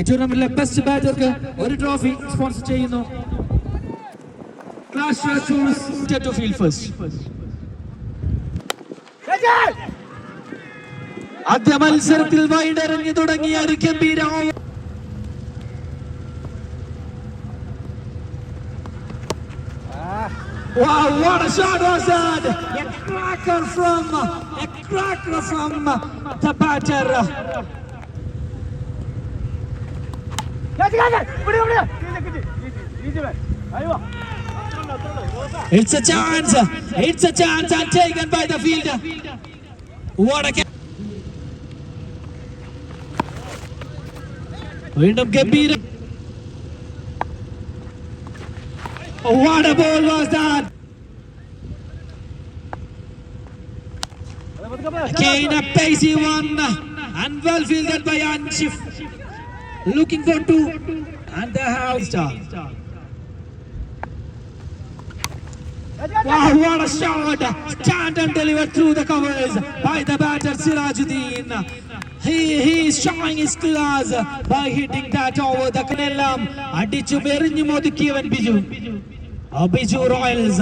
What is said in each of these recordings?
ഈ ടൂർണമെന്റിലെ ബെസ്റ്റ് ബാറ്റർക്ക് ഒരു ട്രോഫി സ്പോൺസർ ചെയ്യുന്നു clash tourist to feel first ആദ്യ മത്സരത്തിൽ വൈഡറിഞ്ഞു തുടങ്ങിയ ഒരു ഗംഭീരമായ. Wow, what a shot was that! A cracker from, a cracker from the batter. It's a chance, it's a chance and taken by the fielder. What a ca- വീണ്ടും ഗംഭീര What a ball was that! Again a pacey one and well fielded by Anshif. looking for two, and they have star. Wow, what a shot! Stand and deliver through the covers by the batter Sirajuddin. He, he is showing his class by hitting that over the Kanellam. Adichu Merinyu Modukiyevan Biju. Biju Royals.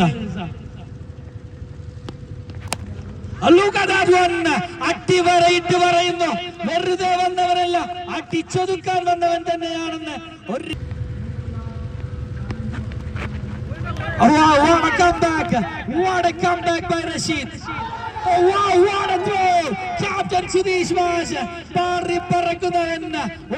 One! അട്ടിവരയിട്ട് പറയുന്നു വെറുതെ വന്നവരല്ല അട്ടിച്ചൊതുക്കാൻ വന്നവൻ തന്നെയാണെന്ന് ഒരു Oh, wow, what a comeback! What a comeback by Rashid! Wow, what a throw! Captain Sudheesh മാഷ് പാറി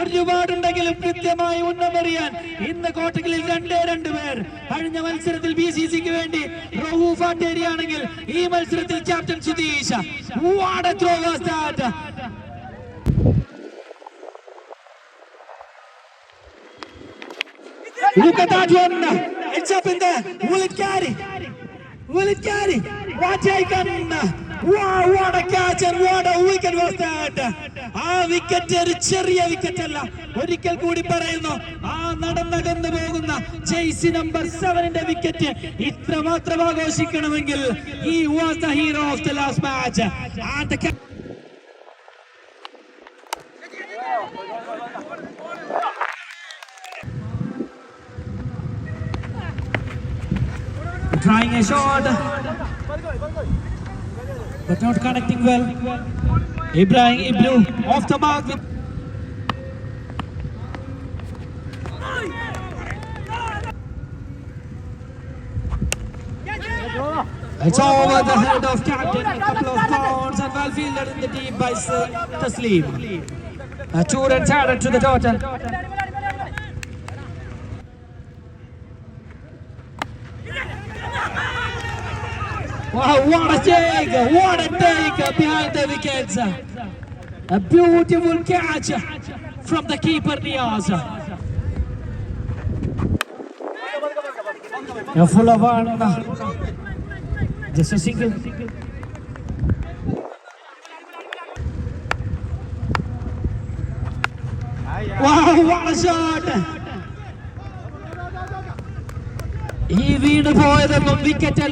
ഒരുപാടുണ്ടെങ്കിലും കൃത്യമായി ഉന്നമറിയാൻ ഇന്ന് കോട്ടകളിൽ രണ്ടേ രണ്ട് പേർ കഴിഞ്ഞ മത്സരത്തിൽ ബി സി സിക്ക് വേണ്ടി റഹു ആണെങ്കിൽ ഈ മത്സരത്തിൽ captain Sudheesh What a throw was! Look at that one. It's up in there. Will it carry? Will it carry? What taken? Wow, what a catch and what a wicket was that. ആ wicket ഒരു ചെറിയ wicket അല്ല ഒരിക്കൽ കൂടി പറയുന്നു ആ നടന്നകന്നു പോകുന്ന ചേസി number സെവനിന്റെ wicket ഇത്ര മാത്രം ആഘോഷിക്കണമെങ്കിൽ he was the hero of the last match trying a shot, but not connecting well. Ibrahim Ibnu off the mark. It's over the head of captain. A couple of pounds and well fielded in the deep by Taslim. A two runs added to the total. Wow, what a take! What a take behind the wickets! A beautiful catch from the keeper Niaz. A full of one. Just a single. Wow, what a shot! ഈ വീണ് പോയതൊന്നും wicket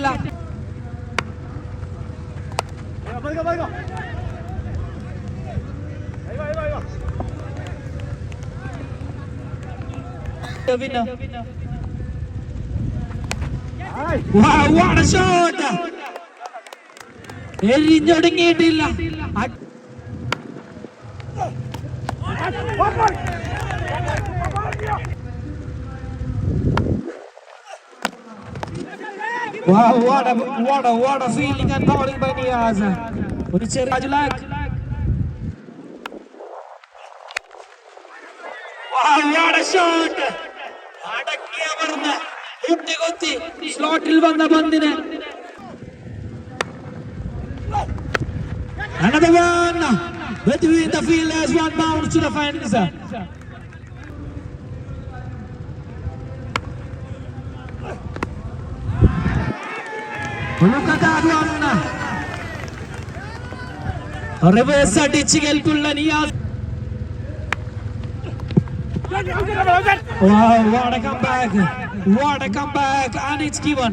winner. Wow, what a shot! എരിഞ്ഞൊടുങ്ങിയിട്ടില്ല Wow, what a what a what a feeling and bowling by Niaz. ഒരു ചെറിയ സ്ലോട്ടിൽ വന്ന പന്തിന് Another one between the field as one bounce to the fence. Look at that one. Reverse അടിച്ച് കേൾക്കുന്ന Niyas Wow, what a comeback! What a comeback! And it's given.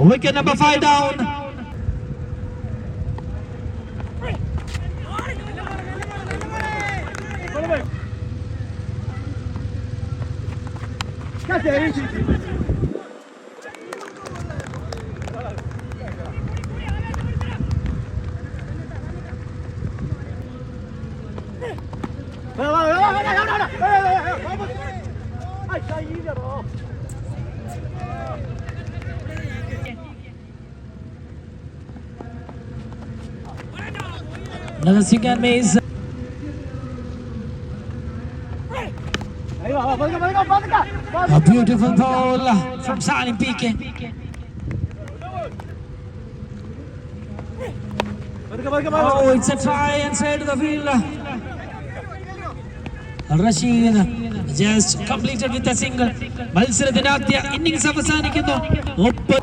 Wicket number five down. Catch it, Another second miss. A beautiful ball from Salim Pique. Oh, it's a try inside the field. Rashid just completed with a single. മത്സരത്തിന്റെ ആദ്യ innings അവസാനിക്കുന്നു ഒപ്പ്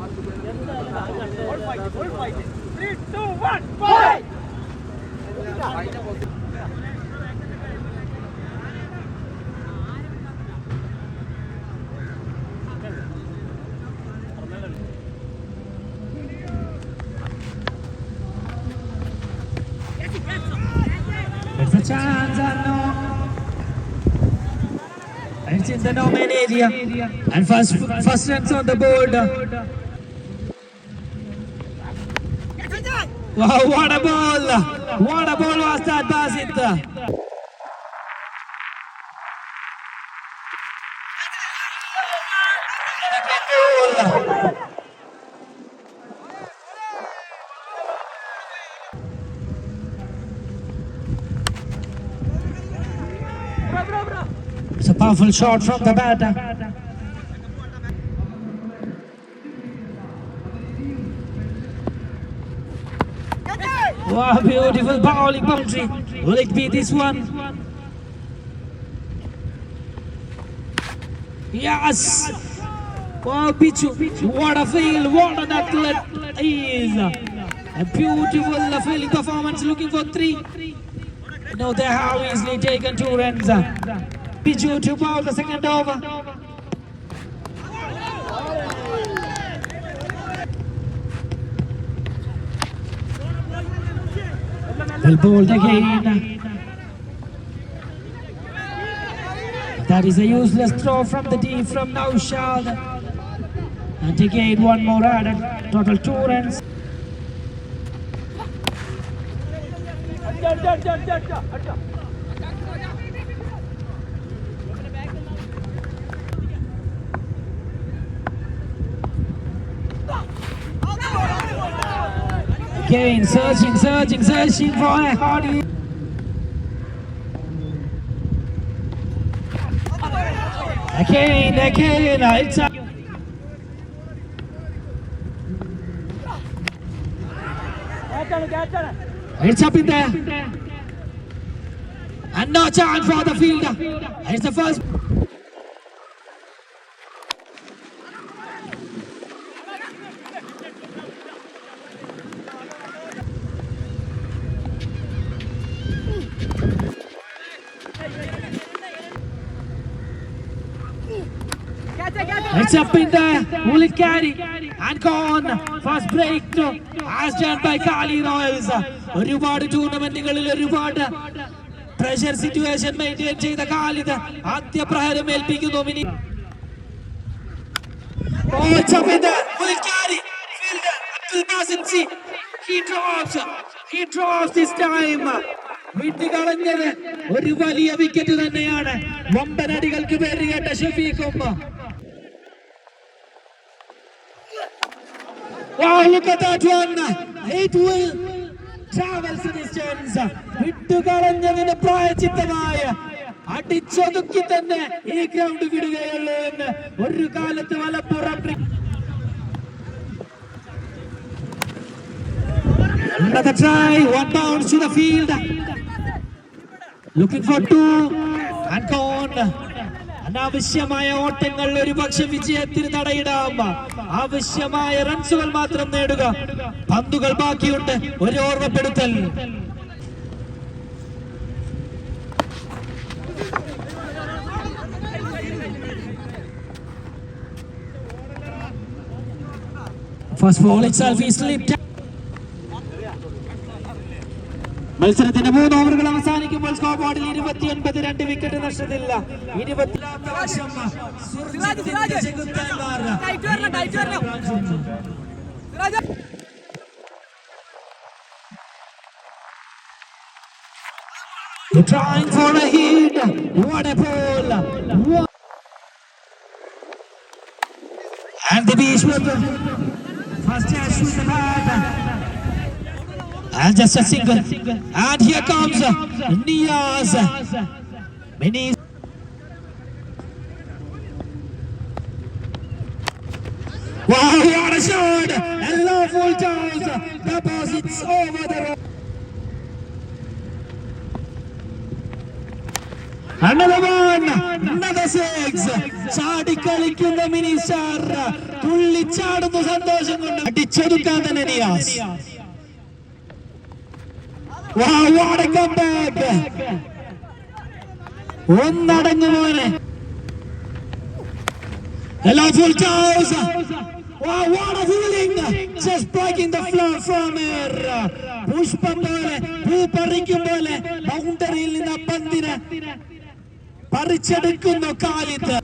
it's a chance and no. It's in the no man area. And first first runs on the board. Wow, what a ball! What a ball was that, Basit? It's a powerful shot from the batter. Wow, beautiful bowling boundary. Will it be this one? Yes! Wow, Pichu, what a field, what an athlete is. A beautiful fielding performance, looking for three. No, they have easily taken two runs. Pichu to bowl the second over. Again. That is a useless throw from the deep from Naushad. And again one more added. Total two runs. Again searching, searching, searching for a hardy. Again, again, it's a It's up in there. And no chance for the fielder. It's the first. It's up in there. Will it carry? And gone. First break to as done by Kali Royals. ഒരുപാട് ടൂർണമെന്റുകളിൽ ഒരുപാട് pressure situation maintain ചെയ്ത കാലിത് ആദ്യ പ്രഹരം ഏൽപ്പിക്കുന്നു mini Oh. വിട്ടുകളഞ്ഞത് ഒരു വലിയ wicket തന്നെയാണ് വമ്പനടികൾക്ക് പേര് കേട്ട ഷഫീഖും One. It will travel the distance. വിട്ടുകളഞ്ഞതിന് പ്രായച്ചിത്തമായ അടിച്ചൊതുക്കി തന്നെ ഈ ഗ്രൗണ്ട് വിടുകയുള്ളൂ എന്ന് ഒരു കാലത്ത് Malappuram Another try, one bounce to the field. Looking for two and gone. അനാവശ്യമായ ഓട്ടങ്ങൾ ഒരു പക്ഷെ വിജയത്തിന് തടയിടാം. ആവശ്യമായ റൺസുകൾ മാത്രം നേടുക. പന്തുകൾ ബാക്കിയുണ്ട്. ഒരു ഓർമ്മപ്പെടുത്തൽ. First ball it's is slipped. മത്സരത്തിന്റെ മൂന്ന് ഓവറുകൾ അവസാനിക്കുമ്പോൾ സ്കോർ ബോർഡിൽ ഇരുപത്തിയൊൻപത് രണ്ട് വിക്കറ്റ് നഷ്ടത്തില്ല. വർഷം Trying for a hit. What a ball. What- And the beach with the first catch with the bat. And just a single. And here comes Niaz. Mini. Wow, what a shot! A lawful toss. Deposits over the road. Another one, another six. ചാടിക്കളിക്കുന്ന mini star തുള്ളിച്ചാടുന്ന സന്തോഷം കൊണ്ട് അടിച്ചൊതുക്കാൻ തന്നെ Niyas Wow, what a comeback. ഒന്നടങ്ങു മോനെ Hello, full toes. Wow, what a feeling. Just breaking the floor from here. പുഷ്പം പോലെ പൂ പറിക്കും പോലെ ബൗണ്ടറിയിൽ നിന്ന് പന്തിനെ പറിച്ചെടുക്കുന്നു കാലിത്ത്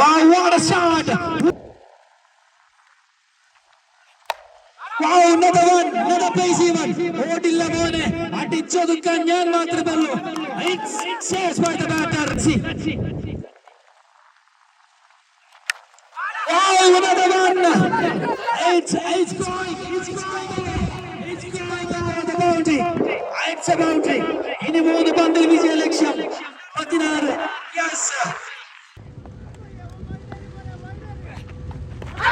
Wow, what a shot. Wow, another one, another crazy one. ഓടില്ല മോനെ അടിച്ചൊതുക്കാൻ ഞാൻ മാത്രമേ ഉള്ളൂ It's saves by the batter. See. Wow, another one. It's it's going, it's going, it's going over the boundary. It's a boundary. ഇനി മൂന്ന് പന്തിൽ വിജയ ലക്ഷ്യം പതിനാറ് yes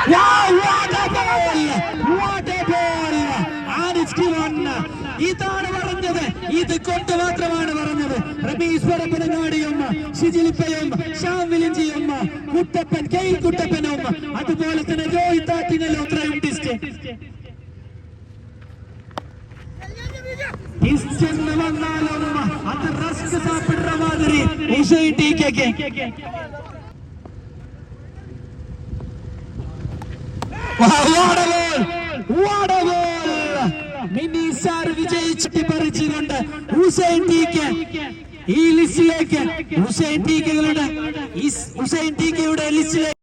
Wow, what ഇതാണ് പറഞ്ഞത്. ഇത് കൊണ്ട് മാത്രമാണ് പറഞ്ഞത്. റമീസ് പരപ്പനങ്ങാടിയും ഷിജിലിപ്പയും ഷാം വിലിഞ്ചിയും കുട്ടപ്പൻ കെ കുട്ടപ്പനും അതുപോലെ തന്നെ രോഹിത് അത്രയും ഇത്രയും ഡിസ്റ്റ് ഇസ്റ്റെന്ന് വന്നാലും അത് റസ്ക് സാപ്പിടുന്ന മാതിരി. Hussain T K Mini sir വിജയിച്ചിട്ട് പറിച്ചുകൊണ്ട് ഹുസൈൻ ടി കെ ഈ ലിസ്റ്റിലേക്ക് ഹുസൈൻ ടി കെകളുടെ ഹുസൈൻ ടി കെയുടെ ലിസ്റ്റിലേക്ക്.